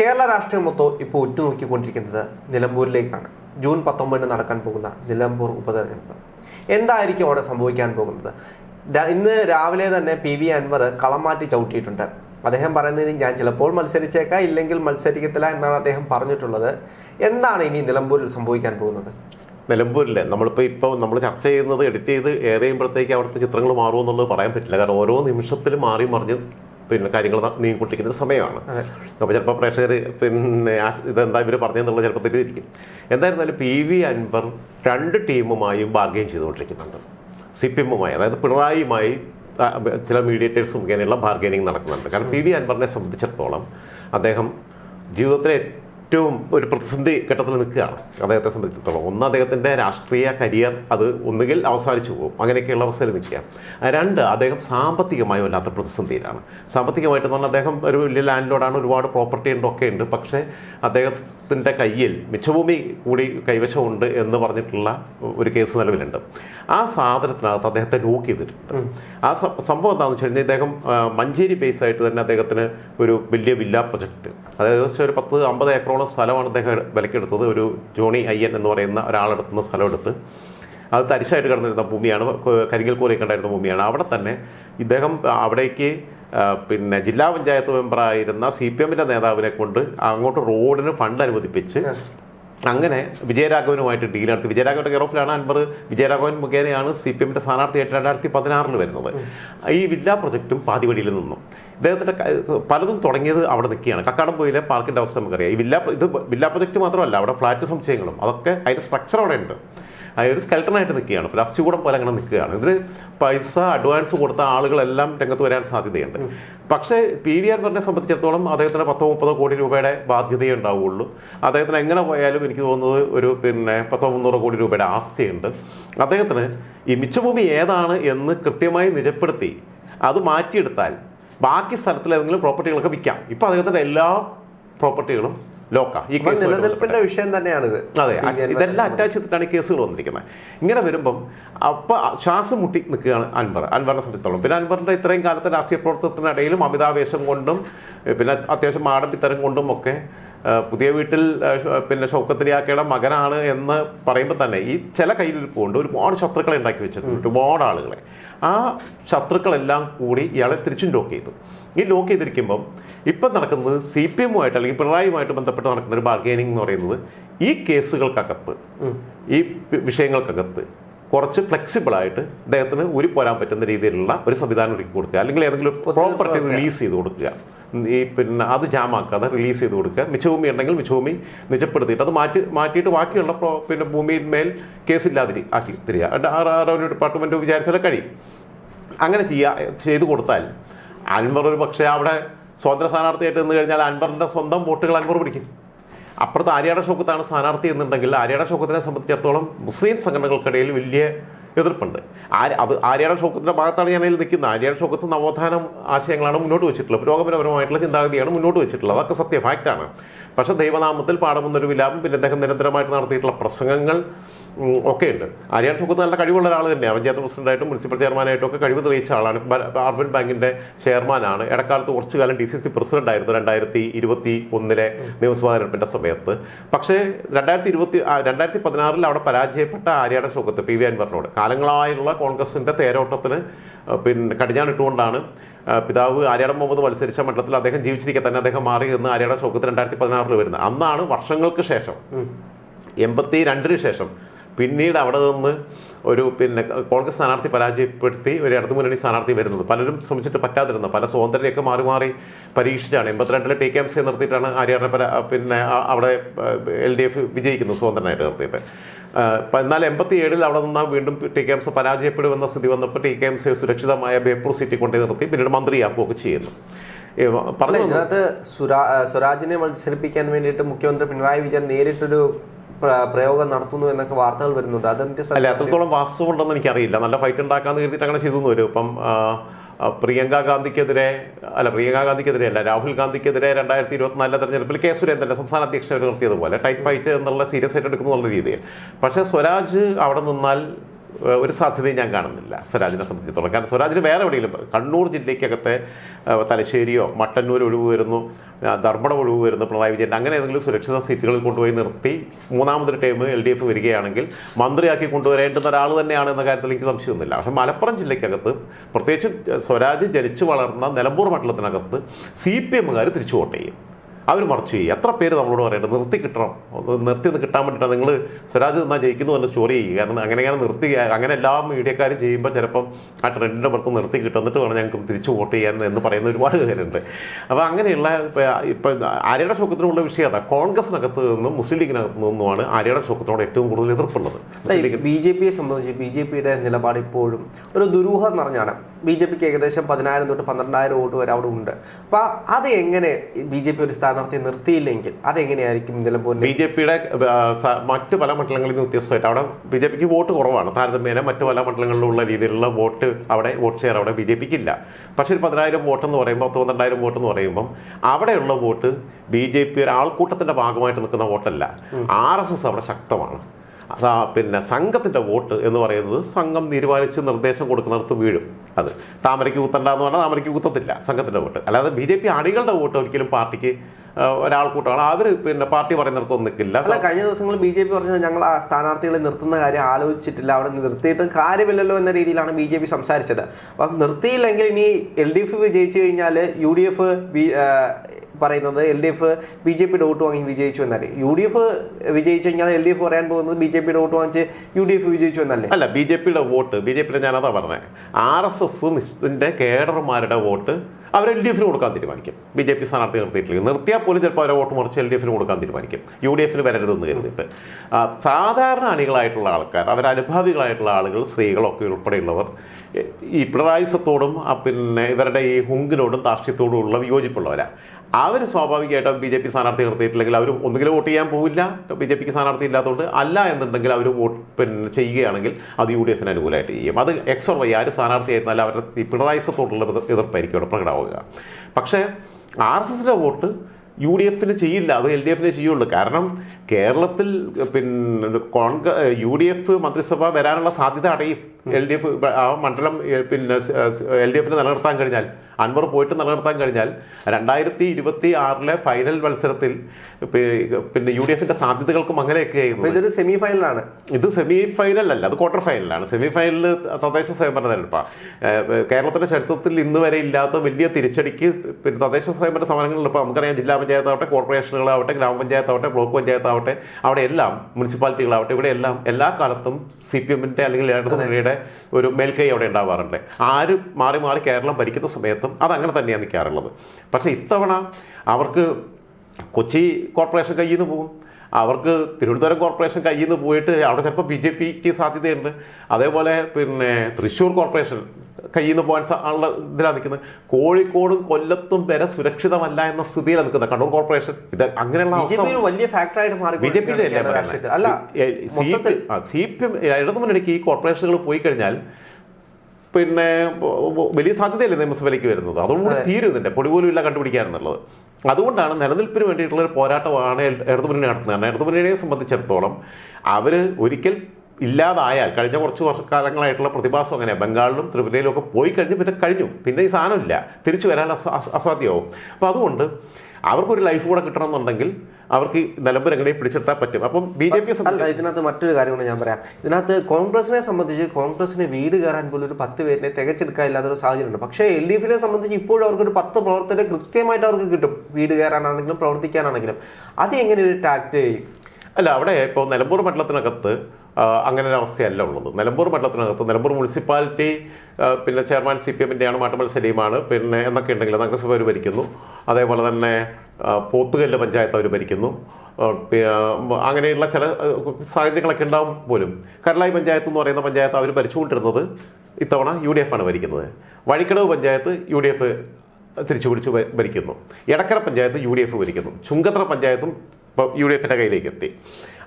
കേരള രാഷ്ട്രീയം മൊത്തം ഇപ്പോൾ ഉറ്റുനോക്കിക്കൊണ്ടിരിക്കുന്നത് നിലമ്പൂരിലേക്കാണ്. ജൂൺ പത്തൊമ്പതിന് നടക്കാൻ പോകുന്ന നിലമ്പൂർ ഉപതെരഞ്ഞെടുപ്പ്. എന്തായിരിക്കും അവിടെ സംഭവിക്കാൻ പോകുന്നത്? ഇന്ന് രാവിലെ തന്നെ പി വി അൻവർ കളം മാറ്റി ചവിട്ടിയിട്ടുണ്ട്. അദ്ദേഹം പറയുന്നതിന് ഞാൻ ചിലപ്പോൾ മത്സരിച്ചേക്കാം ഇല്ലെങ്കിൽ മത്സരിക്കത്തില്ല എന്നാണ് അദ്ദേഹം പറഞ്ഞിട്ടുള്ളത്. എന്താണ് ഇനി നിലമ്പൂരിൽ സംഭവിക്കാൻ പോകുന്നത്? നിലമ്പൂരിൽ നമ്മളിപ്പോൾ ഇപ്പോൾ നമ്മൾ ചർച്ച ചെയ്യുന്നത് എഡിറ്റ് ചെയ്ത് ഏറെ ചെയ്യുമ്പോഴത്തേക്ക് അവിടുത്തെ ചിത്രങ്ങൾ മാറുമെന്നുള്ളത് പറയാൻ പറ്റില്ല. കാരണം ഓരോ നിമിഷത്തിലും മാറി മറിഞ്ഞ് പിന്നെ കാര്യങ്ങൾ നീങ്ങിക്കൊണ്ടിരിക്കുന്ന സമയമാണ്. അപ്പോൾ ചിലപ്പോൾ പ്രേക്ഷകർ പിന്നെ ഇതെന്താ ഇവർ പറഞ്ഞതെന്നുള്ളത് ചിലപ്പോൾ തെറ്റിയിരിക്കും എന്തായിരുന്നാലും പി വി അൻവർ രണ്ട് ടീമുമായും ബാർഗെയിൻ ചെയ്തുകൊണ്ടിരിക്കുന്നുണ്ട്. സി പി എമ്മുമായി അതായത് പിണറായിയുമായി ചില മീഡിയേറ്റേഴ്സ് മുഖേനയുള്ള ബാർഗെയിനിങ് നടക്കുന്നുണ്ട്. കാരണം പി വി അൻവറിനെ സംബന്ധിച്ചിടത്തോളം അദ്ദേഹം ജീവിതത്തിലെ ഏറ്റവും ഒരു പ്രതിസന്ധി ഘട്ടത്തിൽ നിൽക്കുകയാണ് അദ്ദേഹത്തെ സംബന്ധിച്ചിടത്തോളം. ഒന്ന് അദ്ദേഹത്തിന്റെ രാഷ്ട്രീയ കരിയർ അത് ഒന്നുകിൽ അവസാനിച്ചു പോകും. അങ്ങനെയൊക്കെയുള്ള അവസ്ഥയിൽ നിൽക്കുക രണ്ട് അദ്ദേഹം സാമ്പത്തികമായി വല്ലാത്ത പ്രതിസന്ധിയിലാണ്. സാമ്പത്തികമായിട്ട് പറഞ്ഞാൽ അദ്ദേഹം ഒരു വലിയ ലാൻഡ് ലോഡാണ് ഒരുപാട് പ്രോപ്പർട്ടി ഉണ്ടൊക്കെ ഉണ്ട്. പക്ഷേ അദ്ദേഹത്തിന്റെ കയ്യിൽ മിച്ചഭൂമി കൂടി കൈവശമുണ്ട് എന്ന് പറഞ്ഞിട്ടുള്ള ഒരു കേസ് നിലവിലുണ്ട്. ആ സാധനത്തിനകത്ത് അദ്ദേഹത്തെ ലോക്ക് ചെയ്തിട്ടുണ്ട്. ആ സംഭവം എന്താണെന്ന് വെച്ച് കഴിഞ്ഞാൽ ഇദ്ദേഹം മഞ്ചേരി ബേസ് ആയിട്ട് തന്നെ അദ്ദേഹത്തിന് ഒരു വലിയ വില്ല പ്രൊജക്ട് അതായത് ഒരു പത്ത് അമ്പത് ഏക്കറോളം സ്ഥലമാണ് അദ്ദേഹം വിലക്കെടുത്തത്. ഒരു ജോണി അയ്യൻ എന്ന് പറയുന്ന ഒരാളെടുത്തുന്ന സ്ഥലം എടുത്ത് അത് തരിശായിട്ട് കിടന്നിരുന്ന ഭൂമിയാണ്. കരിങ്കൽ കോറിയൊക്കെ ഉണ്ടായിരുന്ന ഭൂമിയാണ്. അവിടെ തന്നെ ഇദ്ദേഹം അവിടേക്ക് പിന്നെ ജില്ലാ പഞ്ചായത്ത് മെമ്പറായിരുന്ന സി പി എമ്മിന്റെ നേതാവിനെ കൊണ്ട് അങ്ങോട്ട് റോഡിന് ഫണ്ട് അനുവദിപ്പിച്ച് അങ്ങനെ വിജയരാഘവനുമായിട്ട് ഡീൽ നടത്തി. വിജയരാഘവന്റെ കെയർ ഓഫിലാണ് അൻവർ വിജയരാഘവൻ മുഖേനയാണ് സി പി എമ്മിന്റെ സ്ഥാനാർത്ഥിയായിട്ട് രണ്ടായിരത്തി പതിനാറിൽ വരുന്നത്. ഈ വില്ലാ പ്രൊജക്റ്റും പാതിവടിയിൽ നിന്നു. ഇദ്ദേഹത്തിന്റെ പലതും തുടങ്ങിയത് അവിടെ നിൽക്കുകയാണ്. കക്കാടംപൊയിലെ പാർക്കിന്റെ അവസ്ഥ നമുക്കറിയാം. ഈ വില്ലാ ഇത് വില്ലാ പ്രൊജക്റ്റ് മാത്രമല്ല അവിടെ ഫ്ലാറ്റ് സമുച്ചയങ്ങളും അതൊക്കെ അതിന്റെ സ്ട്രക്ചർ അവിടെ ഉണ്ട്. ഒരു സ്കെൽട്ടനായിട്ട് നിൽക്കുകയാണ്. പ്ലാസ്റ്റിക് കൂടം പോലെ അങ്ങനെ നിൽക്കുകയാണ്. ഇതിൽ പൈസ അഡ്വാൻസ് കൊടുത്ത ആളുകളെല്ലാം രംഗത്ത് വരാൻ സാധ്യതയുണ്ട്. പക്ഷേ പി വി അൻവറിനെ സംബന്ധിച്ചിടത്തോളം അദ്ദേഹത്തിന് പത്തോ മുപ്പതോ കോടി രൂപയുടെ ബാധ്യതയേ ഉണ്ടാവുകയുള്ളൂ അദ്ദേഹത്തിന് എങ്ങനെ പോയാലും എനിക്ക് തോന്നുന്നത് ഒരു പിന്നെ പത്തോ മുന്നൂറോ കോടി രൂപയുടെ ആസ്തിയുണ്ട്. അദ്ദേഹത്തിന് ഈ മിച്ചഭൂമി ഏതാണ് എന്ന് കൃത്യമായി നിജപ്പെടുത്തി അത് മാറ്റിയെടുത്താൽ ബാക്കി സ്ഥലത്തിൽ ഏതെങ്കിലും പ്രോപ്പർട്ടികളൊക്കെ വിൽക്കാം. ഇപ്പം അദ്ദേഹത്തിന്റെ എല്ലാ പ്രോപ്പർട്ടികളും ലോക്കാ. ഈ കേസ്. നിലനിൽപ്പിന്റെ വിഷയം തന്നെയാണിത്. അതെ ഇതെല്ലാം അറ്റാച്ച് ചെയ്തിട്ടാണ് ഈ കേസുകൾ വന്നിരിക്കുന്നത്. ഇങ്ങനെ വരുമ്പം അപ്പൊ ശ്വാസം മുട്ടി നിൽക്കുകയാണ് അൻവർ. അൻവറിനെ സംബന്ധിച്ചോളം. പിന്നെ അൻവറിന്റെ ഇത്രയും കാലത്തെ രാഷ്ട്രീയ പ്രവർത്തനത്തിനിടയിലും അമിതാവേശം കൊണ്ടും പിന്നെ അത്യാവശ്യം മാടമ്പിത്തരം കൊണ്ടും ഒക്കെ പുതിയ വീട്ടിൽ പിന്നെ ഷൗക്കത്തിരിയാക്കയുടെ മകനാണ് എന്ന് പറയുമ്പോൾ തന്നെ ഈ ചില കയ്യിലിരിപ്പ് കൊണ്ട് ഒരുപാട് ശത്രുക്കളെ ഉണ്ടാക്കി വെച്ചിട്ടുണ്ട്. ഒരുപാട് ആളുകളെ. ആ ശത്രുക്കളെല്ലാം കൂടി ഇയാളെ തിരിച്ചും ലോക്ക് ചെയ്തു. ഈ ലോക്ക് ചെയ്തിരിക്കുമ്പം ഇപ്പം നടക്കുന്നത് സി പി എമ്മുമായിട്ട് അല്ലെങ്കിൽ പിണറായിയുമായിട്ട് ബന്ധപ്പെട്ട് നടക്കുന്ന ഒരു ബാർഗെയിനിങ് എന്ന് പറയുന്നത് ഈ കേസുകൾക്കകത്ത് ഈ വിഷയങ്ങൾക്കകത്ത് കുറച്ച് ഫ്ലെക്സിബിളായിട്ട് അദ്ദേഹത്തിന് അദ്ദേഹത്തിന് പോരാൻ പറ്റുന്ന രീതിയിലുള്ള ഒരു സംവിധാനം ഒരുക്കി കൊടുക്കുക. അല്ലെങ്കിൽ ഏതെങ്കിലും പ്രോപ്പർട്ടി റിലീസ് ചെയ്ത് കൊടുക്കുക. ഈ പിന്നെ അത് ജാമാക്കാതെ റിലീസ് ചെയ്ത് കൊടുക്കുക. മിച്ചഭൂമി ഉണ്ടെങ്കിൽ മിച്ചഭൂമി നിജപ്പെടുത്തിയിട്ട് അത് മാറ്റി മാറ്റിയിട്ട് ബാക്കിയുള്ള പ്രോ- പിന്നെ ഭൂമിയിന്മേൽ കേസില്ലാതിരി ആക്കി തരിക. റവന്യൂ ഡിപ്പാർട്ട്മെന്റ് വിചാരിച്ചാൽ കഴിയും. അങ്ങനെ ചെയ്യുക ചെയ്തു കൊടുത്താൽ അൻവർ ഒരു പക്ഷേ അവിടെ സ്വതന്ത്ര സ്ഥാനാർത്ഥിയായിട്ട് നിന്ന് കഴിഞ്ഞാൽ അൻവറിന്റെ സ്വന്തം വോട്ടുകൾ അൻവർ പിടിക്കും. അപ്പുറത്ത് ആര്യാട ഷൗക്കത്താണ് സ്ഥാനാർത്ഥി എന്നുണ്ടെങ്കിൽ ആര്യാട ഷൗക്കത്തിനെ സംബന്ധിച്ചിടത്തോളം മുസ്ലിം സംഘടനകൾക്കിടയിൽ വലിയ എതിർപ്പുണ്ട്. ആര് അത് ആര്യാട ഷൗക്കത്തിന്റെ ഭാഗത്താണ് ഞാൻ നിൽക്കുന്നത്. ആര്യാട ഷൗക്കത്ത് നവോത്ഥാനം ആശയങ്ങളാണ് മുന്നോട്ട് വെച്ചിട്ടുള്ളത്. പുരോഗമനപരമായിട്ടുള്ള ചിന്താഗതിയാണ് മുന്നോട്ട് വെച്ചിട്ടുള്ളത്. അതൊക്കെ സത്യ ഫാക്റ്റാണ്. പക്ഷേ ദൈവനാമത്തിൽ പാടുമെന്നൊരു വിലാപം പിന്നെ അദ്ദേഹം നിരന്തരമായിട്ട് നടത്തിയിട്ടുള്ള പ്രസംഗങ്ങൾ ഒക്കെ ഉണ്ട്. ആര്യാൻ ഷൗക്കത്ത് നല്ല കഴിവുള്ള ഒരാൾ തന്നെയാണ്. പഞ്ചായത്ത് പ്രസിഡന്റായിട്ടും മുനിസിപ്പൽ ചെയർമാനായിട്ടും ഒക്കെ കഴിവ് തെളിയിച്ച ആളാണ്. അർബൻ ബാങ്കിന്റെ ചെയർമാനാണ്. ഇടക്കാലത്ത് കുറച്ചു കാലം ഡി സി സി പ്രസിഡന്റ് ആയിരുന്നു രണ്ടായിരത്തി ഇരുപത്തി ഒന്നിലെ നിയമസഭാ തെരഞ്ഞെടുപ്പിന്റെ സമയത്ത്. പക്ഷേ രണ്ടായിരത്തി ഇരുപത്തി രണ്ടായിരത്തി പതിനാറിൽ അവിടെ പരാജയപ്പെട്ട ആര്യാട ഷൗക്കത്ത് പി വി അൻവറിനോട് കാലങ്ങളായുള്ള കോൺഗ്രസിന്റെ തേരോട്ടത്തിന് പിന്നെ കടിഞ്ഞാണിട്ടുകൊണ്ടാണ് പിതാവ് ആര്യാടൻ മുഹമ്മദ് മത്സരിച്ച മണ്ഡലത്തിൽ അദ്ദേഹം ജീവിച്ചിരിക്കെ തന്നെ അദ്ദേഹം മാറി എന്ന് ആര്യാട ശോകത്തിൽ രണ്ടായിരത്തി പതിനാറിൽ വരുന്നത്. അന്നാണ് വർഷങ്ങൾക്ക് ശേഷം എൺപത്തി രണ്ടിന് ശേഷം പിന്നീട് അവിടെ നിന്ന് ഒരു പിന്നെ കോൺഗ്രസ് സ്ഥാനാർത്ഥി പരാജയപ്പെടുത്തി ഒരു ഇടതു മുന്നണി സ്ഥാനാർത്ഥി വരുന്നത്. പലരും ശ്രമിച്ചിട്ട് പറ്റാതിരുന്ന. പല സ്വാതന്ത്ര്യമൊക്കെ മാറി മാറി പരീക്ഷിച്ചാണ്. എൺപത്തിരണ്ടിലെ ടി കെ എം സി നിർത്തിയിട്ടാണ് ആര്യാടനെ പരാ പിന്നെ അവിടെ എൽ ഡി എഫ് വിജയിക്കുന്നു സ്വതന്ത്രനായിട്ട് നിർത്തിയിട്ട്. എന്നാൽ എൺപത്തി ഏഴിൽ അവിടെ നിന്ന് വീണ്ടും ടി കെ എം സി പരാജയപ്പെടുമെന്ന സ്ഥിതി വന്നപ്പോൾ ടി കെ എം സി സുരക്ഷിതമായ ബേപ്പൂർ സീറ്റിൽ കൊണ്ടു നിർത്തി. പിന്നീട് മന്ത്രിയാക്കുകയൊക്കെ ചെയ്യുന്നു. പറഞ്ഞു ഇതിനകത്ത് സ്വരാജിനെ മത്സരിപ്പിക്കാൻ വേണ്ടിയിട്ട് മുഖ്യമന്ത്രി പിണറായി വിജയൻ നേരിട്ടൊരു പ്രയോഗം നടത്തുന്നു എന്നൊക്കെ വാർത്തകൾ വരുന്നുണ്ട്. അതിന്റെ അല്ല എത്രത്തോളം വാസ്തു ഉണ്ടെന്ന് എനിക്കറിയില്ല. നല്ല ഫൈറ്റ് ഉണ്ടാക്കാന്ന് കരുതിയിട്ട് അങ്ങനെ ചെയ്തു വരും. ഇപ്പം പ്രിയങ്ക ഗാന്ധിക്കെതിരെ അല്ല പ്രിയങ്ക ഗാന്ധിക്കെതിരെ അല്ല രാഹുൽ ഗാന്ധിക്കെതിരെ രണ്ടായിരത്തി ഇരുപത്തിനാലിലെ തെരഞ്ഞെടുപ്പിൽ കെ സുരേന്ദ്രൻ സംസ്ഥാന അധ്യക്ഷൻ നിർത്തിയതുപോലെ ടൈറ്റ് ഫൈറ്റ് എന്നുള്ള സീരിയസ് ആയിട്ട് എടുക്കുന്നു എന്നുള്ള രീതിയിൽ. പക്ഷേ സ്വരാജ് അവിടെ നിന്നാൽ ഒരു സാധ്യതയും ഞാൻ കാണുന്നില്ല സ്വരാജിനെ സംബന്ധിച്ചിടത്തോളം. കാരണം സ്വരാജിന് വേറെ എവിടെയെങ്കിലും കണ്ണൂർ ജില്ലയ്ക്കകത്തെ തലശ്ശേരിയോ മട്ടന്നൂർ ഒഴിവ് വരുന്നു ധർമ്മടം ഒഴിവ് വരുന്നു പിണറായി വിജയൻ അങ്ങനെ ഏതെങ്കിലും സുരക്ഷിത സീറ്റുകളിൽ കൊണ്ടുപോയി നിർത്തി മൂന്നാമതൊരു ടൈം എൽ ഡി എഫ് വരികയാണെങ്കിൽ മന്ത്രിയാക്കി കൊണ്ടുവരേണ്ടുന്ന ഒരാൾ തന്നെയാണ് എന്ന കാര്യത്തിൽ എനിക്ക് സംശയമൊന്നുമില്ല. പക്ഷേ മലപ്പുറം ജില്ലയ്ക്കകത്ത് പ്രത്യേകിച്ച് സ്വരാജ് ജനിച്ചു വളർന്ന നിലമ്പൂർ മണ്ഡലത്തിനകത്ത് സി പി എമ്മുകാർ തിരിച്ചു വോട്ട് ചെയ്യും. അവർ മറച്ചു ചെയ്യും എത്ര പേര് നമ്മളോട് പറയേണ്ടത് നിർത്തി കിട്ടണം. നിർത്തി ഒന്ന് കിട്ടാൻ വേണ്ടിയിട്ടാണ് നിങ്ങൾ സ്വരാജ് നിന്നാൽ ജയിക്കുന്നു എന്ന സ്റ്റോറി കാരണം അങ്ങനെയാണ് നിർത്തി അങ്ങനെ എല്ലാ മീഡിയക്കാരും ചെയ്യുമ്പോൾ ചിലപ്പം ആ ട്രെൻഡിന്റെ പുറത്ത് നിർത്തി കിട്ടും. എന്നിട്ട് വേണം ഞങ്ങൾക്ക് തിരിച്ചു വോട്ട് ചെയ്യാൻ എന്ന് പറയുന്ന ഒരുപാട് പേരുണ്ട്. അപ്പോൾ അങ്ങനെയുള്ള ഇപ്പം ആര്യയുടെ ശോകത്തിനുള്ള വിഷയം അതാ. കോൺഗ്രസിനകത്ത് നിന്നും മുസ്ലിം ലീഗിനകത്ത് നിന്നുമാണ് ആര്യയുടെ ശോകത്തിനോട് ഏറ്റവും കൂടുതൽ എതിർപ്പുള്ളത്. ബി ജെ പിയെ സംബന്ധിച്ച് ബി ജെ പിയുടെ നിലപാട് ഇപ്പോഴും ഒരു ദുരൂഹം നിറഞ്ഞാണ് ബി ജെ പിക്ക് ഏകദേശം പതിനായിരം തൊട്ട് പന്ത്രണ്ടായിരം വോട്ട് വരെ അവിടെ ഉണ്ട്. അപ്പോൾ അത് എങ്ങനെ ബി ജെ പി ഒരു സ്ഥാനാർത്ഥിയെ നിർത്തിയില്ലെങ്കിൽ അതെങ്ങനെയായിരിക്കും നിലമ്പൂരിൽ ബി ജെ പിയുടെ മറ്റ് പല മണ്ഡലങ്ങളിൽ നിന്ന് വ്യത്യസ്തമായിട്ട് അവിടെ ബി ജെ പിക്ക് വോട്ട് കുറവാണ്. താരതമ്യേന മറ്റു പല മണ്ഡലങ്ങളിലുള്ള രീതിയിലുള്ള വോട്ട് അവിടെ വോട്ട് ഷെയർ അവിടെ ബി ജെ പിക്ക് ഇല്ല പക്ഷേ ഒരു പതിനായിരം വോട്ട് എന്ന് പറയുമ്പോൾ പന്ത്രണ്ടായിരം വോട്ട് എന്ന് പറയുമ്പം അവിടെയുള്ള വോട്ട് ബി ജെ പി ഒരു ആൾക്കൂട്ടത്തിന്റെ ഭാഗമായിട്ട് നിൽക്കുന്ന വോട്ടല്ല. ആർ എസ് എസ് അവിടെ ശക്തമാണ്. പിന്നെ സംഘത്തിന്റെ വോട്ട് എന്ന് പറയുന്നത് സംഘം തീരുമാനിച്ച് നിർദ്ദേശം കൊടുക്കുന്നിടത്ത് വീഴും. അത് താമരയ്ക്ക് കുത്തണ്ട എന്ന് പറഞ്ഞാൽ താമരയ്ക്ക് കുത്തത്തില്ല സംഘത്തിന്റെ വോട്ട്. അല്ലാതെ ബി ജെ പി അണികളുടെ വോട്ട് ഒരിക്കലും പാർട്ടിക്ക് ഒരാൾക്കൂട്ടമാണ് അവർ പിന്നെ പാർട്ടി പറയുന്നിടത്തൊന്നും നിൽക്കില്ല. അല്ല കഴിഞ്ഞ ദിവസങ്ങൾ ബി ജെ പി പറഞ്ഞത് ഞങ്ങൾ ആ സ്ഥാനാർത്ഥികളെ നിർത്തുന്ന കാര്യം ആലോചിച്ചിട്ടില്ല അവിടെ നിർത്തിയിട്ടും കാര്യമില്ലല്ലോ എന്ന രീതിയിലാണ് ബി ജെ പി സംസാരിച്ചത്. അപ്പം നിർത്തിയില്ലെങ്കിൽ ഇനി എൽ ഡി എഫ് വിജയിച്ചു കഴിഞ്ഞാൽ യു ഡി എഫ് പറയുന്നത് L D F B J പിയുടെ വോട്ട് വാങ്ങി വിജയിച്ചു എന്നല്ലേ യു ഡി എഫ് വിജയിച്ചു കഴിഞ്ഞാൽ എൽ ഡി എഫ് പറയാൻ പോകുന്നത് ബി ജെ പിയുടെ വോട്ട് വാങ്ങിച്ച് യു ഡി എഫ് വിജയിച്ചു എന്നല്ലേ? അല്ല ബി ജെ പിയുടെ വോട്ട് ബി ജെ പിയുടെ ഞാനതാ പറഞ്ഞത് ആർ എസ് എസിന്റെ കേഡർമാരുടെ വോട്ട് അവർ എൽ ഡി എഫിന് കൊടുക്കാൻ തീരുമാനിക്കും. ബി ജെ പി സ്ഥാനാർത്ഥി നിർത്തിയിട്ടില്ല നിർത്തിയാൽ പോലും ചിലപ്പോൾ അവരെ വോട്ട് മറിച്ച് എൽ ഡി എഫിന് കൊടുക്കാൻ തീരുമാനിക്കും. യു ഡി എഫിന് വരരുതെന്ന് കരുതിയിട്ട്. സാധാരണ അണികളായിട്ടുള്ള ആൾക്കാർ അവരനുഭാവികളായിട്ടുള്ള ആളുകൾ സ്ത്രീകളൊക്കെ ഉൾപ്പെടെയുള്ളവർ ഈ പിണറായിസത്തോടും പിന്നെ ഇവരുടെ ഈ ഹുങ്കിനോടും ധാർഷ്ട്യത്തോടും ഉള്ള വിയോജിപ്പുള്ളവരാണ് അവർ സ്വാഭാവികമായിട്ടും ബി ജെ പി സ്ഥാനാർത്ഥി നിർത്തിയിട്ടില്ലെങ്കിൽ അവർ ഒന്നുകിലും വോട്ട് ചെയ്യാൻ പോവില്ല. ബി ജെ പിക്ക് സ്ഥാനാർത്ഥി ഇല്ലാത്തതുകൊണ്ട് അല്ല എന്നുണ്ടെങ്കിൽ അവർ വോട്ട് പിന്നെ ചെയ്യുകയാണെങ്കിൽ അത് യു ഡി എഫിന് അനുകൂലമായിട്ട് ചെയ്യും. അത് എക്സ് ഓർ വൈ ആര് സ്ഥാനാർത്ഥി ആയിരുന്നാലും അവരുടെ പിണറായിസത്തോടുള്ള എതിർ- എതിർപ്പായിരിക്കും അവിടെ പ്രകടമാവുക. പക്ഷേ ആർ എസ് എസിന്റെ വോട്ട് യു ഡി എഫിന് ചെയ്യില്ല. അത് എൽ ഡി എഫിന് ചെയ്യുള്ളൂ. കാരണം കേരളത്തിൽ പിന്നെ കോൺഗ്രസ് യു ഡി എഫ് മന്ത്രിസഭ വരാനുള്ള സാധ്യത അടയും. എൽ ഡി എഫ് ആ മണ്ഡലം പിന്നെ എൽ ഡി എഫിന് നിലനിർത്താൻ കഴിഞ്ഞാൽ അൻവർ പോയിട്ട് നിലനിർത്താൻ കഴിഞ്ഞാൽ രണ്ടായിരത്തി ഇരുപത്തി ആറിലെ ഫൈനൽ മത്സരത്തിൽ പിന്നെ യു ഡി എഫിന്റെ സാധ്യതകൾക്കും അങ്ങനെയൊക്കെയായിരുന്നു. ഇതൊരു സെമി ഫൈനലാണ് ഇത് സെമി ഫൈനൽ അല്ല അത് ക്വാർട്ടർ ഫൈനലാണ്. സെമി ഫൈനലിൽ തദ്ദേശ സ്വയംഭരണ തെരഞ്ഞെടുപ്പാണ് കേരളത്തിന്റെ ചരിത്രത്തിൽ ഇന്ന് വരെ ഇല്ലാത്ത വലിയ തിരിച്ചടിക്ക് പിന്നെ തദ്ദേശ സ്വയംഭരണ സമരങ്ങളിൽ ഇപ്പോൾ നമുക്കറിയാം ജില്ലാ പഞ്ചായത്താവട്ടെ കോർപ്പറേഷനുകളാവട്ടെ ഗ്രാമപഞ്ചായത്താവട്ടെ ബ്ലോക്ക് പഞ്ചായത്താവട്ടെ അവിടെ എല്ലാം മുനിസിപ്പാലിറ്റികളാവട്ടെ ഇവിടെ എല്ലാം എല്ലാ കാലത്തും സി പി എമ്മിന്റെ അല്ലെങ്കിൽ ഇടതുമുന്നണിയുടെ ഒരു മേൽക്കൈ അവിടെ ഉണ്ടാവാറുണ്ട്. ആര് മാറി മാറി കേരളം ഭരിക്കുന്ന സമയത്തും അത് അങ്ങനെ തന്നെയാണ് നിൽക്കാറുള്ളത്. പക്ഷേ ഇത്തവണ അവർക്ക് കൊച്ചി കോർപ്പറേഷൻ കയ്യിൽ നിന്ന് പോകും. അവർക്ക് തിരുവനന്തപുരം കോർപ്പറേഷൻ കയ്യിൽ നിന്ന് പോയിട്ട് അവിടെ ചിലപ്പോൾ ബി ജെ പിക്ക് സാധ്യതയുണ്ട്. അതേപോലെ പിന്നെ തൃശ്ശൂർ കോർപ്പറേഷൻ കയ്യിൽ നിന്ന് പോകാൻ ഉള്ള ഇതിലാണ് നിൽക്കുന്നത്. കോഴിക്കോടും കൊല്ലത്തും വരെ സുരക്ഷിതമല്ല എന്ന സ്ഥിതിയിലാണ് നിൽക്കുന്നത്. കണ്ണൂർ കോർപ്പറേഷൻ. ഇത് അങ്ങനെയുള്ള ബി ജെ പി ഒരു വലിയ ഫാക്ടറായിട്ട് മാറി B J C P C P ഇടതുമുന്നണിക്ക് ഈ കോർപ്പറേഷനുകൾ പോയി കഴിഞ്ഞാൽ പിന്നെ വലിയ സാധ്യതയല്ലേ നിയമസഭയിലേക്ക് വരുന്നത്? അതുകൊണ്ട് തീരും ഇതിന്റെ. പൊടി പോലും ഇല്ല കണ്ടുപിടിക്കാനെന്നുള്ളത്. അതുകൊണ്ടാണ് നിലനിൽപ്പിന് വേണ്ടിയിട്ടുള്ള ഒരു പോരാട്ടമാണ് ഇട- ഇടതുമുന്നണി നടത്തുന്നത്. കാരണം ഇടതുമുന്നണിയെ സംബന്ധിച്ചിടത്തോളം അവർ ഒരിക്കൽ ഇല്ലാതായാൽ കഴിഞ്ഞ കുറച്ച് വർഷ കാലങ്ങളായിട്ടുള്ള പ്രതിഭാസം അങ്ങനെ ബംഗാളിലും ത്രിപുരയിലും ഒക്കെ പോയി കഴിഞ്ഞ് പിന്നെ കഴിഞ്ഞു. പിന്നെ ഈ സാധനമില്ല. തിരിച്ചു വരാൻ അസ- അസ- അസാധ്യമാവും. അപ്പോൾ അതുകൊണ്ട് അവർക്കൊരു ലൈഫ് കൂടെ കിട്ടണമെന്നുണ്ടെങ്കിൽ അവർക്ക് നിലമ്പുരങ്ങളെ നിലമ്പൂർ എങ്ങനെയും പിടിച്ചെടുത്താൻ പറ്റും. അപ്പം ബി ജെ പി അല്ല ഇതിനകത്ത് മറ്റൊരു കാര്യം കൂടെ ഞാൻ പറയാം. ഇതിനകത്ത് കോൺഗ്രസിനെ സംബന്ധിച്ച് കോൺഗ്രസിന് വീട് കയറാൻ പോലും ഒരു പത്ത് പേരിനെ തികച്ചെടുക്കാൻ ഇല്ലാത്തൊരു സാഹചര്യമുണ്ട്. പക്ഷേ എൽ ഡി എഫിനെ സംബന്ധിച്ച് ഇപ്പോഴും അവർക്കൊരു പത്ത് പ്രവർത്തകരെ കൃത്യമായിട്ട് അവർക്ക് കിട്ടും. വീട് കയറാനാണെങ്കിലും പ്രവർത്തിക്കാനാണെങ്കിലും. അത് എങ്ങനെ ഒരു ടാക്ട് ചെയ്യും? അല്ല അവിടെ ഇപ്പോൾ നിലമ്പൂർ മണ്ഡലത്തിനകത്ത് അങ്ങനെ ഒരു അവസ്ഥയല്ല ഉള്ളത്. നിലമ്പൂർ മണ്ഡലത്തിനകത്ത് നിലമ്പൂർ മുനിസിപ്പാലിറ്റി പിന്നെ ചെയർമാൻ സി പി എമ്മിന്റെയാണ് മാട്ടമൽ സലീമാണ് പിന്നെ എന്നൊക്കെ ഉണ്ടെങ്കിൽ നഗരസഭ ഭരിക്കുന്നു. അതേപോലെ തന്നെ പോത്തുകല്ല് പഞ്ചായത്ത് അവർ ഭരിക്കുന്നു. അങ്ങനെയുള്ള ചില സാഹചര്യങ്ങളൊക്കെ ഉണ്ടാവും പോലും. കരളായി പഞ്ചായത്ത് എന്ന് പറയുന്ന പഞ്ചായത്ത് അവർ ഭരിച്ചുകൊണ്ടിരുന്നത് ഇത്തവണ യു ഡി എഫ് ആണ് ഭരിക്കുന്നത്. Vazhikkadavu panchayat U D F തിരിച്ചു പിടിച്ച് ഭരിക്കുന്നു. Edakkara panchayat U D F ഭരിക്കുന്നു. Chungathara പഞ്ചായത്തും യു ഡി എഫിന്റെ കയ്യിലേക്ക് എത്തി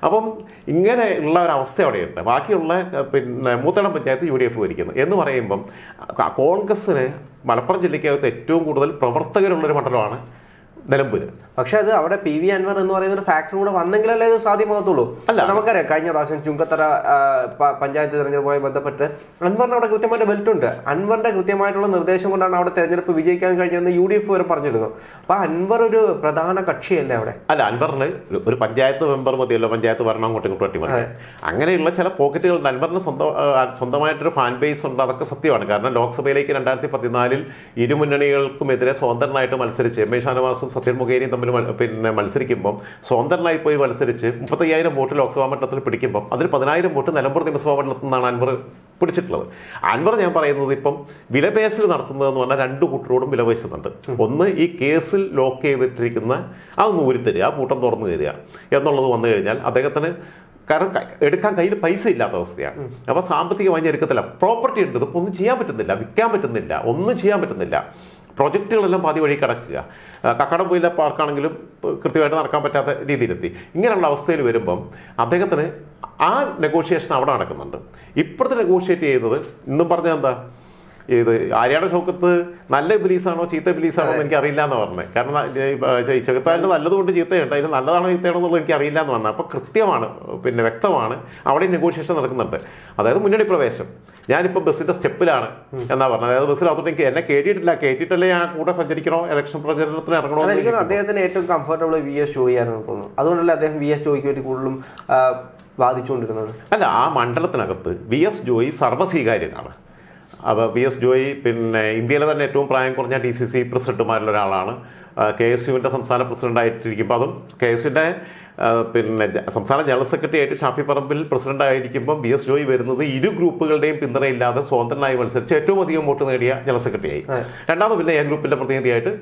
അപ്പം ഇങ്ങനെയുള്ള ഒരു അവസ്ഥ അവിടെയുണ്ട്. ബാക്കിയുള്ള പിന്നെ Moothedam panchayat U D F ഭരിക്കുന്നു. എന്ന് പറയുമ്പം കോൺഗ്രസ്സിന് മലപ്പുറം ജില്ലയ്ക്കകത്ത് ഏറ്റവും കൂടുതൽ പ്രവർത്തകരുള്ളൊരു മണ്ഡലമാണ് നിലമ്പൂര്. പക്ഷെ അത് അവിടെ പി വി അൻവർ എന്ന് പറയുന്ന ഒരു ഫാക്ടർ കൂടെ വന്നെങ്കിലല്ലേ ഇത് സാധ്യമാകത്തുള്ളൂ. അല്ല. നമുക്കറിയാം കഴിഞ്ഞ പ്രാവശ്യം ചുങ്കത്തറ പഞ്ചായത്ത് തെരഞ്ഞെടുപ്പുമായി ബന്ധപ്പെട്ട് അൻവറിന് അവിടെ കൃത്യമായിട്ട് ബെൽറ്റ് ഉണ്ട് അൻവറിന്റെ കൃത്യമായിട്ടുള്ള നിർദ്ദേശം കൊണ്ടാണ് അവിടെ തെരഞ്ഞെടുപ്പ് വിജയിക്കാൻ കഴിഞ്ഞതെന്ന് യു ഡി എഫ് വരെ പറഞ്ഞിരുന്നു. അപ്പൊ അൻവർ ഒരു പ്രധാന കക്ഷിയല്ലേ അവിടെ? അല്ല അൻവറിന് ഒരു- പഞ്ചായത്ത് മെമ്പർ മതിയല്ലോ പഞ്ചായത്ത് ഭരണം അങ്ങോട്ടും ഇങ്ങോട്ടും അങ്ങനെയുള്ള ചില പോക്കറ്റുകൾ അൻവറിന് സ്വന്തം സ്വന്തമായിട്ടൊരു ഫാൻ ബേസ് ഉണ്ട്. അതൊക്കെ സത്യമാണ്. കാരണം ലോക്സഭയിലേക്ക് രണ്ടായിരത്തി പതിനാലിൽ ഇരുമുന്നണികൾക്കും എതിരെ സ്വതന്ത്രനായിട്ട് മത്സരിച്ച് എം എ ഷാനവാസും സത്യൻ മുഖേരിയും തമ്മിൽ പിന്നെ മത്സരിക്കുമ്പം സ്വതന്ത്രനായി പോയി മത്സരിച്ച് മുപ്പത്തയ്യായിരം വോട്ട് ലോക്സഭാ മണ്ഡലത്തിൽ പിടിക്കുമ്പം അതിൽ പതിനായിരം വോട്ട് നിലമ്പൂർ നിയമസഭാ മണ്ഡലത്തിൽ നിന്നാണ് അൻവർ പിടിച്ചിട്ടുള്ളത്. അൻവർ ഞാൻ പറയുന്നത് ഇപ്പം വിലപേശൽ നടത്തുന്നതെന്ന് പറഞ്ഞാൽ രണ്ട് കൂട്ടരോടും വിലപേശുന്നുണ്ട്. ഒന്ന് ഈ കേസിൽ ലോക്ക് ചെയ്തിട്ടിരിക്കുന്ന അതൊന്ന് ഊരിത്തരിക ആ കൂട്ടം തുറന്നു തരിക എന്നുള്ളത് വന്നു കഴിഞ്ഞാൽ അദ്ദേഹത്തിന് കാരണം എടുക്കാൻ കയ്യിൽ പൈസ ഇല്ലാത്ത അവസ്ഥയാണ്. അപ്പോൾ സാമ്പത്തികമായി എടുക്കത്തില്ല പ്രോപ്പർട്ടി ഉണ്ട്. ഇതിപ്പോൾ ഒന്നും ചെയ്യാൻ പറ്റുന്നില്ല. വിൽക്കാൻ പറ്റുന്നില്ല. ഒന്നും ചെയ്യാൻ പറ്റുന്നില്ല. പ്രൊജക്റ്റുകളെല്ലാം പാതി വഴി കിടക്കുക. കക്കാടം പോയില്ല പാർക്കാണെങ്കിലും കൃത്യമായിട്ട് നടക്കാൻ പറ്റാത്ത രീതിയിലെത്തി. ഇങ്ങനെയുള്ള അവസ്ഥയിൽ വരുമ്പം അദ്ദേഹത്തിന് ആ നെഗോഷിയേഷൻ അവിടെ നടക്കുന്നുണ്ട്. ഇപ്പോഴത്തെ നെഗോഷിയേറ്റ് ചെയ്യുന്നത് ഇന്നും പറഞ്ഞാൽ എന്താ? ഇത് ആര്യാടെ ഷോക്കത്ത് നല്ല ബിലീസാണോ ചീത്ത ബിലീസാണോ എന്ന് എനിക്ക് അറിയില്ല എന്ന് പറഞ്ഞത് കാരണം ചെകുത്താലിന് നല്ലതുകൊണ്ട് ചീത്തയുണ്ട്. അതിന് നല്ലതാണോ ചീത്തയാണോ എന്നുള്ളത് എനിക്ക് അറിയില്ല എന്ന് പറഞ്ഞത് അപ്പോൾ കൃത്യമാണ് പിന്നെ വ്യക്തമാണ് അവിടെ നെഗോഷിയേഷൻ നടക്കുന്നുണ്ട്. അതായത് മുന്നണി പ്രവേശം. ഞാനിപ്പോൾ ബസ്സിന്റെ സ്റ്റെപ്പിലാണ് എന്നാ പറഞ്ഞത്. അതായത് ബസ്സിനകത്തോട്ട് എനിക്ക് എന്നെ കയറ്റിയിട്ടില്ല കയറ്റിയിട്ടല്ലേ ഞാൻ കൂടെ സഞ്ചരിക്കണോ? ഇലക്ഷൻ പ്രചരണത്തിന് ഇറങ്ങണോ എനിക്ക് അദ്ദേഹത്തിന് ഏറ്റവും കംഫർട്ടബിൾ വി എസ് ഷോ ആണെന്ന് തോന്നുന്നു അതുകൊണ്ടല്ലേ അദ്ദേഹം വി എസ് ജോയിക്ക് വേണ്ടി കൂടുതലും വാദിച്ചുകൊണ്ടിരുന്നത്? അല്ല ആ മണ്ഡലത്തിനകത്ത് വി എസ് ജോയി സർവസ്വീകാര്യനാണ്. അപ്പോൾ വി എസ് ജോയി പിന്നെ ഇന്ത്യയിലെ തന്നെ ഏറ്റവും പ്രായം കുറഞ്ഞ ഡി സി സി പ്രസിഡന്റുമാരിൽ ഒരാളാണ്. കെ എസ് യുവിന്റെ സംസ്ഥാന പ്രസിഡന്റായിട്ടിരിക്കുമ്പോൾ അതും കെ എസ് യുവിന്റെ പിന്നെ സംസ്ഥാന ജനറൽ സെക്രട്ടറി ആയിട്ട് ഷാഫി പറമ്പിൽ പ്രസിഡന്റ് ആയിരിക്കുമ്പോൾ ബി എസ് ജോയി വരുന്നത് ഇരു ഗ്രൂപ്പുകളുടെയും പിന്തുണയില്ലാതെ സ്വതന്ത്രനായി മത്സരിച്ച് ഏറ്റവും അധികം വോട്ട് നേടിയ ജനറൽ സെക്രട്ടറിയായി. രണ്ടാമത് പിന്നെ എ ഗ്രൂപ്പിന്റെ പ്രതിനിധിയായിട്ട്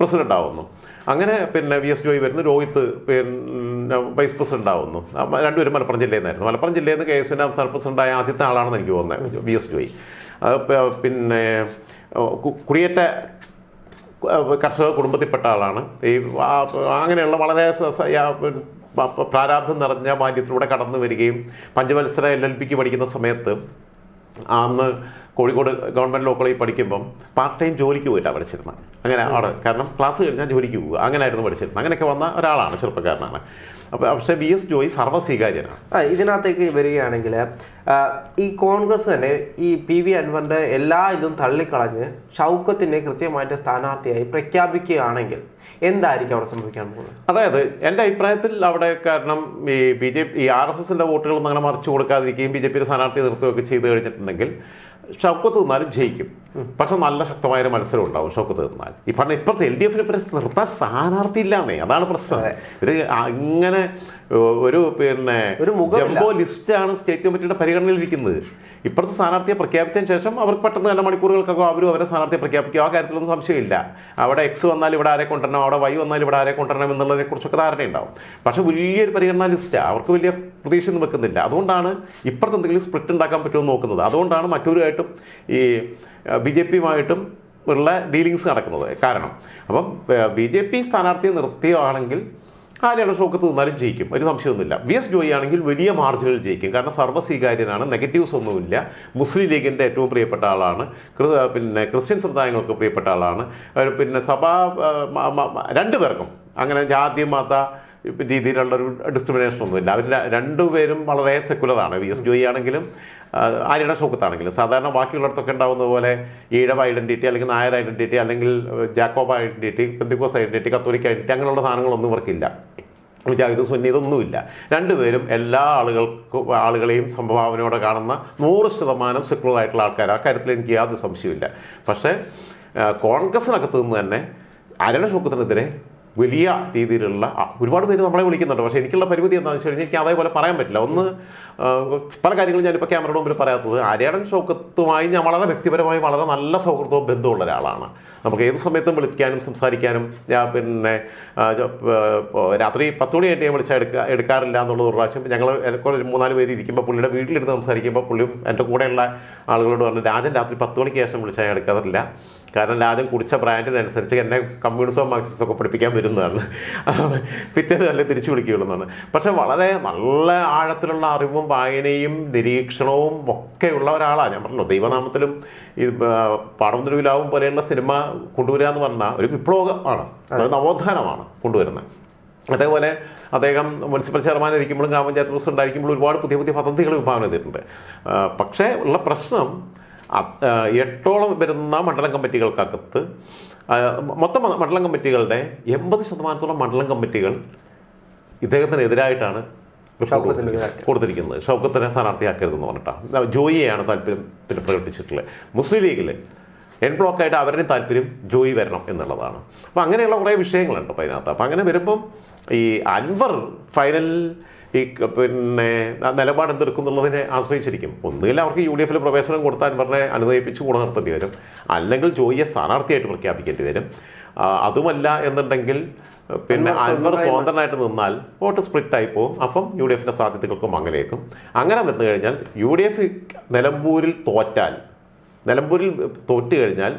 പ്രസിഡന്റ് ആവുന്നു അങ്ങനെ പിന്നെ വി എസ് ജോയി വരുന്നു രോഹിത് പിന്നെ വൈസ് പ്രസിഡന്റ് ആവുന്നു രണ്ടുപേരും മലപ്പുറം ജില്ലയിൽ നിന്നായിരുന്നു മലപ്പുറം ജില്ലയിൽ നിന്ന് കെ എസ് യുവിന്റെ സംസ്ഥാന പ്രസിഡന്റായ ആദ്യത്തെ ആളാണെന്ന് എനിക്ക് തോന്നുന്നത് വി എസ് ജോയി. പിന്നെ കുടിയേറ്റ കർഷക കുടുംബത്തിൽപ്പെട്ട ആളാണ്. ഈ അങ്ങനെയുള്ള വളരെ പ്രാരാബ്ധം നിറഞ്ഞ ബാല്യത്തിലൂടെ കടന്നു വരികയും പഞ്ചവത്സര എൽ എൽ പിക്ക് പഠിക്കുന്ന സമയത്ത് അന്ന് കോഴിക്കോട് ഗവൺമെന്റ് ലോ കോളേജിൽ പഠിക്കുമ്പം പാർട്ട് ടൈം ജോലിക്ക് പോയിട്ടാണ് പഠിച്ചിരുന്നത് അങ്ങനെ അവിടെ. കാരണം ക്ലാസ് കഴിഞ്ഞാൽ ജോലിക്ക് പോകുക അങ്ങനെയായിരുന്നു പഠിച്ചിരുന്നത് അങ്ങനെയൊക്കെ വന്ന ഒരാളാണ് ചെറുപ്പക്കാരനാണ്. അപ്പോൾ പക്ഷേ ബി എസ് ജോയി സർവസ്വീകാര്യനാണ്. ആ ഇതിനകത്തേക്ക് വരികയാണെങ്കിൽ ഈ കോൺഗ്രസ് തന്നെ ഈ പി വി അൻവറിന്റെ എല്ലാ ഇതും തള്ളിക്കളഞ്ഞ് ഷൗക്കത്തിനെ കൃത്യമായിട്ട് സ്ഥാനാർത്ഥിയായി പ്രഖ്യാപിക്കുകയാണെങ്കിൽ എന്തായിരിക്കും അവിടെ സംഭവിക്കാൻ പോകുന്നത്? അതായത് എന്റെ അഭിപ്രായത്തിൽ അവിടെ കാരണം ഈ ബി ജെ പി ഈ ആർ എസ് എസിന്റെ വോട്ടുകളൊന്നും അങ്ങനെ മറിച്ചു കൊടുക്കാതിരിക്കുകയും ബി ജെ പിയുടെ സ്ഥാനാർത്ഥി നിർത്തുകയൊക്കെ ചെയ്തു കഴിഞ്ഞിട്ടുണ്ടെങ്കിൽ ഷൗക്കത്ത് നിന്നാലും ജയിക്കും. പക്ഷെ നല്ല ശക്തമായ ഒരു മത്സരം ഉണ്ടാവും ഷോക്ക് തീർന്നാൽ. ഈ പറഞ്ഞ ഇപ്പോഴത്തെ എൽ ഡി എഫിനെ പറ്റി നിർത്താൻ സ്ഥാനാർത്ഥി ഇല്ലാന്നേ അതാണ് പ്രശ്നം. ഇത് അങ്ങനെ ഒരു പിന്നെ ഒരു. ജംബോ ലിസ്റ്റാണ് സ്റ്റേറ്റ് കമ്മിറ്റിയുടെ പരിഗണനയിൽ ഇരിക്കുന്നത് ഇപ്പോഴത്തെ സ്ഥാനാർത്ഥിയെ പ്രഖ്യാപിച്ചതിന് ശേഷം അവർക്ക് പെട്ടെന്ന് നല്ല മണിക്കൂറുകൾക്കൊക്കെ അവരും അവരെ സ്ഥാനാർത്ഥിയെ പ്രഖ്യാപിക്കും. ആ കാര്യത്തിലൊന്നും സംശയമില്ല. അവിടെ എക്സ് വന്നാൽ ഇവിടെ ആരെ കൊണ്ടുവരണം അവിടെ വൈ വന്നാൽ ഇവിടെ ആരെ കൊണ്ടുവരണം എന്നുള്ളതിനെ കുറിച്ചൊക്കെ ധാരണയുണ്ടാവും. പക്ഷേ വലിയൊരു പരിഗണനാ ലിസ്റ്റാണ് അവർക്ക് വലിയ പ്രതീക്ഷയൊന്നും വെക്കുന്നില്ല. അതുകൊണ്ടാണ് ഇപ്പുറത്ത് എന്തെങ്കിലും സ്പ്ലിറ്റ് ഉണ്ടാക്കാൻ പറ്റുമെന്ന് നോക്കുന്നത്. അതുകൊണ്ടാണ് മറ്റൊരുമായിട്ടും ഈ ബി ജെ പിയുമായിട്ടും ഉള്ള ഡീലിങ്സ് നടക്കുന്നത് കാരണം. അപ്പം ബി ജെ പി സ്ഥാനാർത്ഥിയെ നിർത്തിയാണെങ്കിൽ ആരെയാണ് ഷോക്കത്ത് നിന്നാലും ജയിക്കും. ഒരു സംശയമൊന്നുമില്ല. വി എസ് ജോയി ആണെങ്കിൽ വലിയ മാർജിനിൽ ജയിക്കും. കാരണം സർവസ്വീകാര്യനാണ് നെഗറ്റീവ്സ് ഒന്നുമില്ല മുസ്ലിം ലീഗിന്റെ ഏറ്റവും പ്രിയപ്പെട്ട ആളാണ്. പിന്നെ ക്രിസ്ത്യൻ സമുദായങ്ങൾക്ക് പ്രിയപ്പെട്ട ആളാണ്. പിന്നെ സഭാ രണ്ടു പേർക്കും. അങ്ങനെ ജാതി മത രീതിയിലുള്ളൊരു ഡിസ്ക്രിമിനേഷൻ ഒന്നുമില്ല അവർ രണ്ടുപേരും വളരെ സെക്കുലറാണ് വി എസ് ജോയി ആണെങ്കിലും ആര്യയുടെ ഷോക്കത്താണെങ്കിലും സാധാരണ ബാക്കിയുള്ളിടത്തൊക്കെ ഉണ്ടാവുന്ന പോലെ ഈഴവ ഐഡന്റിറ്റി അല്ലെങ്കിൽ നായർ ഐഡന്റിറ്റി അല്ലെങ്കിൽ ജാക്കോബ ഐഡന്റിറ്റി പെന്തിക്കോസ് ഐഡന്റിറ്റി കത്തോലിക്ക ഐഡന്റിറ്റി അങ്ങനെയുള്ള സാധനങ്ങളൊന്നും ഇവർക്കില്ല. ജാഹിദ് സുന്നി ഇതൊന്നുമില്ല രണ്ടുപേരും എല്ലാ ആളുകൾക്കും ആളുകളെയും സംഭാവനയോടെ കാണുന്ന നൂറ് ശതമാനം സെക്കുലർ ആയിട്ടുള്ള ആൾക്കാർ ആ കാര്യത്തിൽ എനിക്ക് യാതൊരു സംശയമില്ല പക്ഷേ കോൺഗ്രസിനകത്തു നിന്ന് തന്നെ അരണ ഷോക്കത്തിനെതിരെ വലിയ രീതിയിലുള്ള ഒരുപാട് പേര് നമ്മളെ വിളിക്കുന്നുണ്ട്. പക്ഷേ എനിക്കുള്ള പരിമിതി എന്താണെന്ന് വെച്ച് കഴിഞ്ഞാൽ എനിക്ക് അതേപോലെ പറയാൻ പറ്റില്ല. ഒന്ന് പല കാര്യങ്ങളും ഞാനിപ്പോൾ ക്യാമറയുടെ മുമ്പിൽ പറയാത്തത് ആര്യാടൻ ഷോക്കത്തുമായി ഞാൻ വളരെ വ്യക്തിപരമായി വളരെ നല്ല സൗഹൃദവും ബന്ധമുള്ള ഒരാളാണ്. നമുക്ക് ഏത് സമയത്തും വിളിക്കാനും സംസാരിക്കാനും ഞാൻ പിന്നെ രാത്രി പത്ത് മണിയായിട്ട് ഞാൻ വിളിച്ചാൽ എടുക്കുക എടുക്കാറില്ല എന്നുള്ളത് ഒരു പ്രാവശ്യം ഞങ്ങൾ ഒരു മൂന്നാൽ പേര് ഇരിക്കുമ്പോൾ പുള്ളിയുടെ വീട്ടിലിരുന്ന് സംസാരിക്കുമ്പോൾ പുള്ളിയും എന്റെ കൂടെയുള്ള ആളുകളോട് പറഞ്ഞു രാജൻ രാത്രി പത്ത് മണിക്ക് ശേഷം വിളിച്ചാൽ ഞാൻ എടുക്കാറില്ല. കാരണം രാജൻ കുടിച്ച ബ്രാൻഡിനനുസരിച്ച് എന്നെ കമ്മ്യൂണിസവും മാർക്സിസവും ഒക്കെ പഠിപ്പിക്കാൻ വരുന്നതാണ്. പിറ്റേത് തന്നെ തിരിച്ചു എന്നാണ്. പക്ഷെ വളരെ നല്ല ആഴത്തിലുള്ള അറിവും വായനയും നിരീക്ഷണവും ഒക്കെ ഉള്ള ഒരാളാണ് ഞാൻ പറഞ്ഞല്ലോ ദൈവനാമത്തിലും ഈ പാടം തിരുവിലാവും പോലെയുള്ള സിനിമ കൊണ്ടുവരിക എന്ന് പറഞ്ഞാൽ ഒരു വിപ്ലവമാണ് അത് നവോത്ഥാനമാണ് കൊണ്ടുവരുന്നത്. അതേപോലെ അദ്ദേഹം മുനിസിപ്പൽ ചെയർമാൻ ഇരിക്കുമ്പോഴും ഗ്രാമപഞ്ചായത്ത് പ്രസിഡന്റ് ആയിരിക്കുമ്പോഴും ഒരുപാട് പുതിയ പുതിയ പദ്ധതികൾ വിഭാവനം ചെയ്തിട്ടുണ്ട്. പക്ഷേ ഉള്ള പ്രശ്നം എട്ടോളം വരുന്ന മണ്ഡലം കമ്മിറ്റികൾക്കകത്ത് മൊത്തം മണ്ഡലം കമ്മിറ്റികളുടെ എൺപത് ശതമാനത്തോളം മണ്ഡലം കമ്മിറ്റികൾ ഇദ്ദേഹത്തിനെതിരായിട്ടാണ്. കൊടുത്തിരിക്കുന്നത്. ഷൗക്കത്തിനെ സ്ഥാനാർത്ഥിയാക്കരുതെന്ന് പറഞ്ഞിട്ടാണ്. ജോയിയെയാണ് താല്പര്യം പിന്നെ പ്രകടിപ്പിച്ചിട്ടുള്ളത്. മുസ്ലിം ലീഗിൽ എൻ ബ്ലോക്കായിട്ട് അവരുടെ താല്പര്യം ജോയി വരണം എന്നുള്ളതാണ്. അപ്പോൾ അങ്ങനെയുള്ള കുറേ വിഷയങ്ങളുണ്ട് അപ്പോൾ അതിനകത്ത്. അപ്പോൾ അങ്ങനെ വരുമ്പം ഈ അൻവർ ഫൈനൽ ഈ പിന്നെ നിലപാട് എന്തെടുക്കും എന്നുള്ളതിനെ ആശ്രയിച്ചിരിക്കും. ഒന്നുകിൽ അവർക്ക് യു ഡി എഫിൽ പ്രവേശനം കൊടുത്താൻ പറഞ്ഞ അനുനയിപ്പിച്ച് കൂടെ നിർത്തേണ്ടി വരും. അല്ലെങ്കിൽ ജോയിയെ സ്ഥാനാർത്ഥിയായിട്ട് പ്രഖ്യാപിക്കേണ്ടി വരും. അതുമല്ല എന്നുണ്ടെങ്കിൽ പിന്നെ അൻവർ അൻവർ സ്വതന്ത്രനായിട്ട് നിന്നാൽ വോട്ട് സ്പ്ലിറ്റ് ആയി പോകും. അപ്പം യു ഡി എഫിന്റെ സാധ്യതകൾക്കും അങ്ങനെയേക്കും അങ്ങനെ വന്നു കഴിഞ്ഞാൽ യു ഡി എഫ് നിലമ്പൂരിൽ തോറ്റാൽ നിലമ്പൂരിൽ തോറ്റു കഴിഞ്ഞാൽ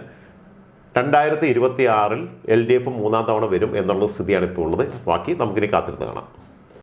രണ്ടായിരത്തി ഇരുപത്തി ആറിൽ എൽ ഡി എഫ് മൂന്നാം തവണ വരും എന്നുള്ള സ്ഥിതിയാണ് ഇപ്പോൾ ഉള്ളത്. ബാക്കി നമുക്കിനി കാത്തിരുന്ന് കാണാം.